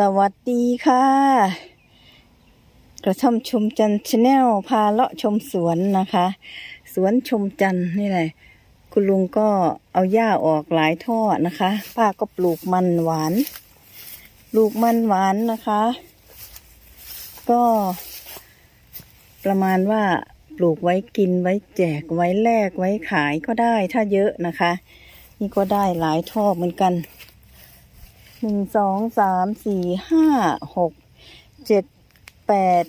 สวัสดีค่ะ กระท่อมชมจันชาแนลพาเลาะชมสวนนะคะ สวนชมจันนี่แหละ คุณลุงก็เอาหญ้าออกหลายท่อนะคะ ป้าก็ปลูกมันหวาน ปลูกมันหวานนะคะ ก็ ประมาณว่าปลูกไว้กินไว้แจกไว้แลกไว้ขายก็ได้ถ้าเยอะนะคะ นี่ก็ได้หลายท่อเหมือนกัน หนึ่งสองสามสี่ห้าหกเจ็ดแปด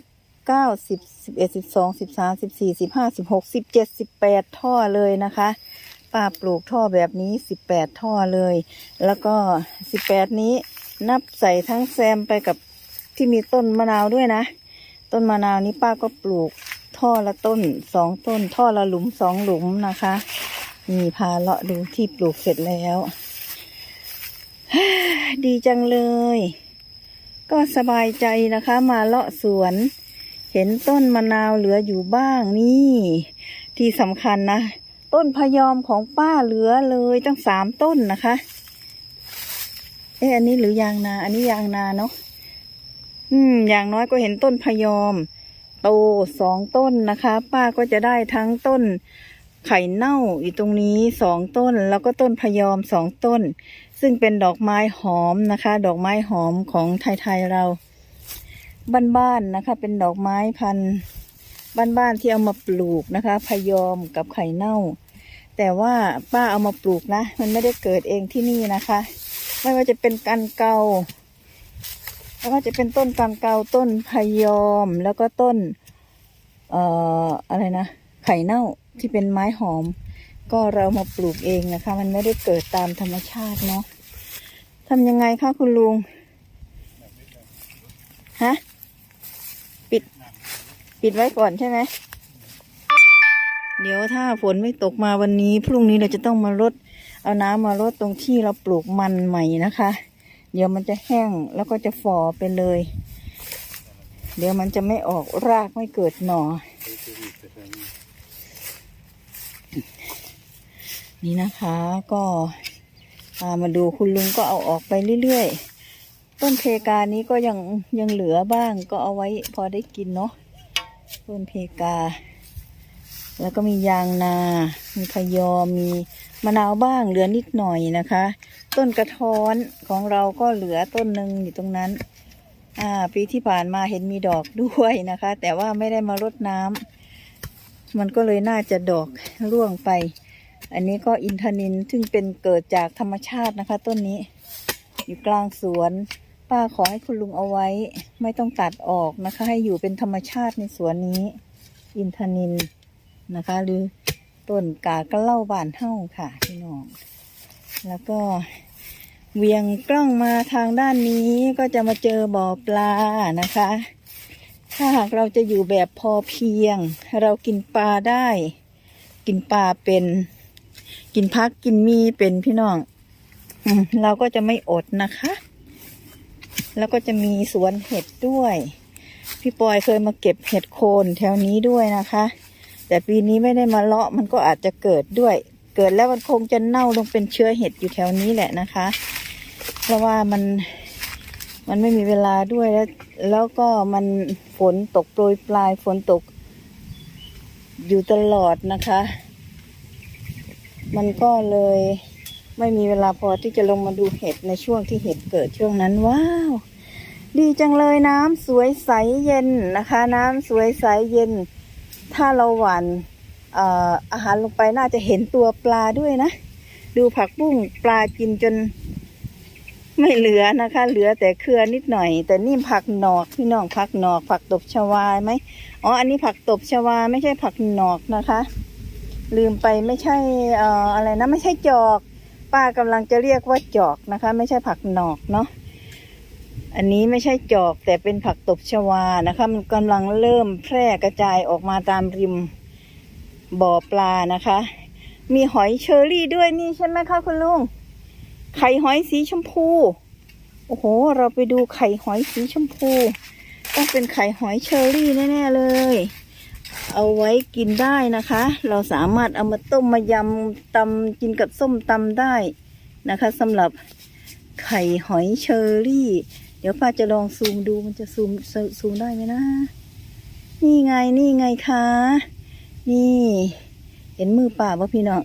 เก้าสิบสิบเอ็ดสิบสองสิบสามสิบสี่สิบห้าสิบหกสิบเจ็ดสิบแปดท่อเลยนะคะป้าปลูกท่อแบบนี้สิบแปดท่อเลย แล้วก็สิบแปดนี้นับใส่ทั้งแซมไปกับที่มีต้นมะนาวด้วยนะ ต้นมะนาวนี้ป้าก็ปลูกท่อละต้นสองต้น ท่อละหลุมสองหลุมนะคะนี่พาเลาะดูที่ปลูกเสร็จแล้ว ดีจังเลย ก็สบายใจนะคะ มาเลาะสวน เห็นต้นมะนาวเหลืออยู่บ้างนี่ ที่สำคัญนะ ต้นพยอมของป้าเหลือเลยตั้งสามต้นนะคะ เอ๊ะอันนี้หรือยางนา อันนี้ยางนาเนาะอืม อย่างน้อยก็เห็นต้นพยอม โตสองต้นนะคะ ป้าก็จะได้ทั้งต้นไข่เน่าอยู่ตรงนี้สองต้น แล้วก็ต้นพยอมสองต้น ซึ่งเป็นดอกไม้หอมนะคะ ดอกไม้หอมของไทยๆเรา บ้านๆนะคะ เป็นดอกไม้พันธุ์บ้านๆที่เอามาปลูกนะคะ พยอมกับไข่เน่า แต่ว่าป้าเอามาปลูกนะ มันไม่ได้เกิดเองที่นี่นะคะ ไม่ว่าจะเป็นกันเกาแล้วก็จะเป็นต้นกันเกาต้นพยอมแล้วก็ต้น เอ่ออะไรนะ ไข่เน่าที่เป็นไม้หอม ก็เรามาปลูกเองนะคะ มันไม่ได้เกิดตามธรรมชาติเนาะทำยังไงคะคุณลุงฮะปิด ปิดไว้ก่อนใช่ไหมเดี๋ยวถ้าฝนไม่ตกมาวันนี้ พรุ่งนี้เราจะต้องมารดเอาน้ำมารดตรงที่เราปลูกมันใหม่นะคะ เดี๋ยวมันจะแห้งแล้วก็จะฝ่อไปเลย เดี๋ยวมันจะไม่ออกรากไม่เกิดหน่อ นี่นะคะก็ามาดูคุณลุงก็เอาออกไปเรื่อยๆ ต้นเพกานี้ก็ยังยังเหลือบ้างก็เอาไว้พอได้กินเนาะต้นเพกา แล้วก็มียางนา มีพยอมมีมะนาวบ้างเหลือนิดหน่อยนะคะ ต้นกระท้อนของเราก็เหลือต้นหนึ่งอยู่ตรงนั้นอ่าปีที่ผ่านมาเห็นมีดอกด้วยนะคะ แต่ว่าไม่ได้มารดน้ำมันก็เลยน่าจะดอกร่วงไป อันนี้ก็อินทนินซึ่งเป็นเกิดจากธรรมชาตินะคะ ต้นนี้ อยู่กลางสวน ป้าขอให้คุณลุงเอาไว้ ไม่ต้องตัดออกนะคะ ให้อยู่เป็นธรรมชาติในสวนนี้ อินทนินนะคะ หรือต้นกากระเล่าบานเฮ้าค่ะพี่น้อง แล้วก็เวียงกล้องมาทางด้านนี้ก็จะมาเจอบ่อปลานะคะ ถ้าหากเราจะอยู่แบบพอเพียง เรากินปลาได้ กินปลาเป็น กินพักกินมีเป็นพี่น้องเราก็จะไม่อดนะคะ แล้วก็จะมีสวนเห็ดด้วย พี่ปอยเคยมาเก็บเห็ดโคนแถวนี้ด้วยนะคะ แต่ปีนี้ไม่ได้มาเลาะมันก็อาจจะเกิดด้วย เกิดแล้วมันคงจะเน่าลงเป็นเชื้อเห็ดอยู่แถวนี้แหละนะคะ เพราะว่ามันมันไม่มีเวลาด้วยแล้ว แล้วก็มันฝนตกโปรยปลายฝนตกอยู่ตลอดนะคะ มันก็เลยไม่มีเวลาพอที่จะลงมาดูเห็ดในช่วงที่เห็ดเกิดช่วงนั้นว้าว ดีจังเลยน้ำสวยใสเย็นนะคะ น้ำสวยใสเย็น ถ้าเราหวานเอ่ออาหารลงไปน่าจะเห็นตัวปลาด้วยนะ ดูผักบุ้งปลากินจน ไม่เหลือนะคะ เหลือแต่เครือนิดหน่อย แต่นี่ผักหนอกพี่น้องผักหนอก ผักตบชวาไหมอ๋ออันนี้ผักตบชวาไม่ใช่ผักหนอกนะคะ ลืมไปไม่ใช่เอ่ออะไรนะไม่ใช่จอก ป้ากำลังจะเรียกว่าจอกนะคะ ไม่ใช่ผักหนอกเนาะอันนี้ไม่ใช่จอกแต่เป็นผักตบชวานะคะ มันกำลังเริ่มแพร่กระจายออกมาตามริมบ่อปลานะคะ มีหอยเชอรี่ด้วยนี่ใช่ไหมคะคุณลุงไข่หอยสีชมพูโอ้โห เราไปดูไข่หอยสีชมพู ต้องเป็นไข่หอยเชอรี่แน่ๆเลย เอาไว้กินได้นะคะ เราสามารถเอามาต้มมายำตำกินกับส้มตำได้นะคะสำหรับไข่หอยเชอรี่ เดี๋ยวป้าจะลองซูมดูมันจะซูมซูซูมได้ไหมนะ นี่ไงนี่ไงคะนี่ เห็นมือป่าป่ะพี่น้อง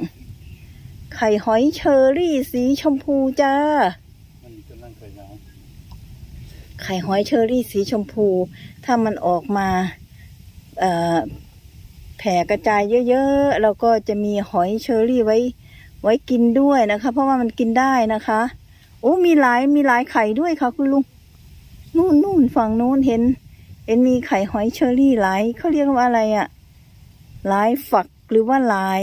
ไข่หอยเชอรี่สีชมพูจ้าไข่หอยเชอรี่สีชมพู ถ้ามันออกมาเอ่อ แผ่กระจายเยอะๆแล้วก็จะมีหอยเชอรี่ไว้ ไว้กินด้วยนะคะ เพราะว่ามันกินได้นะคะโอ้มีหลายมีหลายไข่ด้วยค่ะคุณลุงนู่นนู่นฝั่งนู้นเห็น เห็นมีไข่หอยเชอรี่หลายเขาเรียกว่าอะไรอะหลายฝักหรือว่าหลาย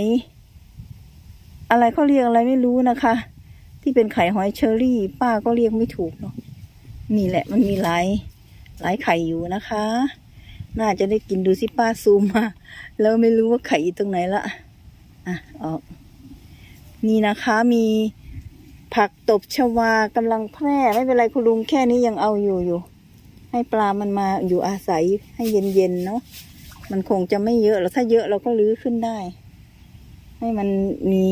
อะไรเขาเรียกอะไรไม่รู้นะคะ ที่เป็นไข่หอยเชอรี่ ป้าก็เรียกไม่ถูกเนาะนี่แหละมันมีหลายหลายไข่อยู่นะคะ น่าจะได้กินดูสิป้าซูมมาแล้วไม่รู้ว่าไข่อยู่ตรงไหนละอะออก นี่นะคะมีผักตบชวากำลังแพร่ไม่เป็นไรคุณลุงแค่นี้ยังเอาอยู่อยู่ ให้ปลามันมาอยู่อาศัยให้เย็นๆเนาะมันคงจะไม่เยอะหรอกถ้าเยอะเราก็ลื้อขึ้นได้ ให้มันมี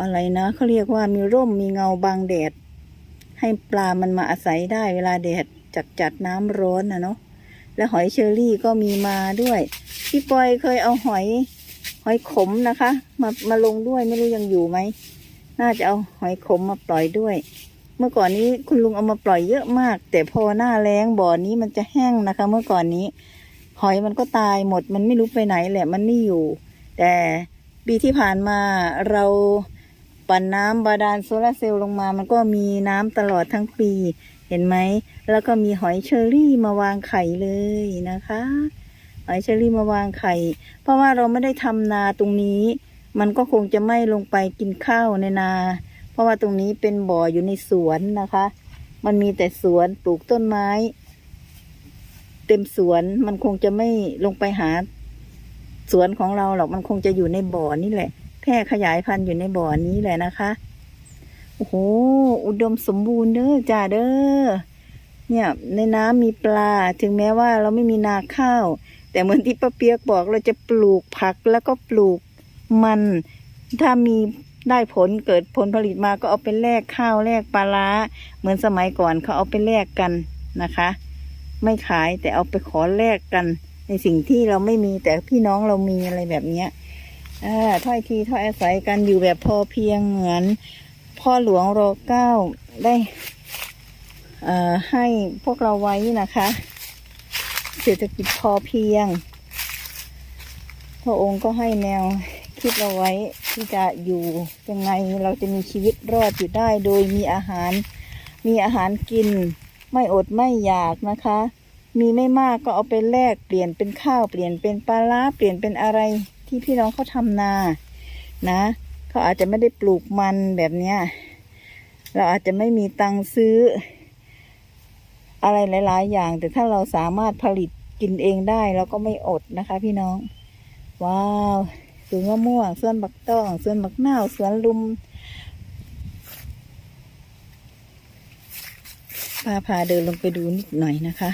อะไรนะเขาเรียกว่ามีร่มมีเงาบังแดด ให้ปลามันมาอาศัยได้เวลาแดดจัดจัดน้ำร้อนนะเนาะ แล้วหอยเชอรี่ก็มีมาด้วยพี่ปอยเคยเอาหอย หอยขมนะคะ มามาลงด้วยไม่รู้ยังอยู่ไหมน่าจะเอาหอยขมมาปล่อยด้วย เมื่อก่อนนี้คุณลุงเอามาปล่อยเยอะมาก แต่พอหน้าแล้งบ่อนี้มันจะแห้งนะคะ เมื่อก่อนนี้ หอยมันก็ตายหมด มันไม่รู้ไปไหนแหละ มันไม่อยู่ แต่ปีที่ผ่านมาเราปั่นน้ำบาดาลโซลาร์เซลล์ลงมา มันก็มีน้ำตลอดทั้งปี เห็นไหม แล้วก็มีหอยเชอรี่มาวางไข่เลยนะคะ หอยเชอรี่มาวางไข่ เพราะว่าเราไม่ได้ทำนาตรงนี้ มันก็คงจะไม่ลงไปกินข้าวในนา เพราะว่าตรงนี้เป็นบ่ออยู่ในสวนนะคะ มันมีแต่สวนปลูกต้นไม้ เต็มสวนมันคงจะไม่ลงไปหา สวนของเราหรอกมันคงจะอยู่ในบ่อนี่แหละแพร่ขยายพันธุ์อยู่ในบ่อนี้แหละนะคะ โอ้โห อุดมสมบูรณ์เด้อจ้าเด้อ เนี่ย ในน้ำมีปลา ถึงแม้ว่าเราไม่มีนาข้าว แต่เหมือนที่ป้าเปียกบอกเราจะปลูกผักแล้วก็ปลูกมัน ถ้ามีได้ผลเกิดผลผลิตมาก็เอาไปแลกข้าวแลกปลาร้า เหมือนสมัยก่อนเขาเอาไปแลกกันนะคะ ไม่ขายแต่เอาไปขอแลกกัน ในสิ่งที่เราไม่มีแต่พี่น้องเรามีอะไรแบบเนี้ยอ่าถ้อยทีถ้อยอาศัยกันอยู่แบบพอเพียงเหมือน พ่อหลวงรอเก้าได้ให้พวกเราไว้นะคะ เศรษฐกิจพอเพียง พระองค์ก็ให้แนวคิดเราไว้ที่จะอยู่ยังไงเราจะมีชีวิตรอดอยู่ได้ โดยมีอาหารมีอาหารกิน ไม่อดไม่อยากนะคะ มีไม่มากก็เอาไปแลกเปลี่ยนเป็นข้าวเปลี่ยนเป็นปลาร้าเปลี่ยนเป็นอะไรที่พี่น้องเขาทำนานะ เขาอาจจะไม่ได้ปลูกมันแบบเนี้ย เราอาจจะไม่มีตังค์ซื้อ อะไรหลาย ๆ อย่าง แต่ถ้าเราสามารถผลิตกินเองได้เราก็ไม่อดนะคะ พี่น้อง ว้าวสวนมะม่วงสวนบักต้องสวนบักนาวสวนลุมพาพาเดินลงไปดูนิดหน่อยนะคะ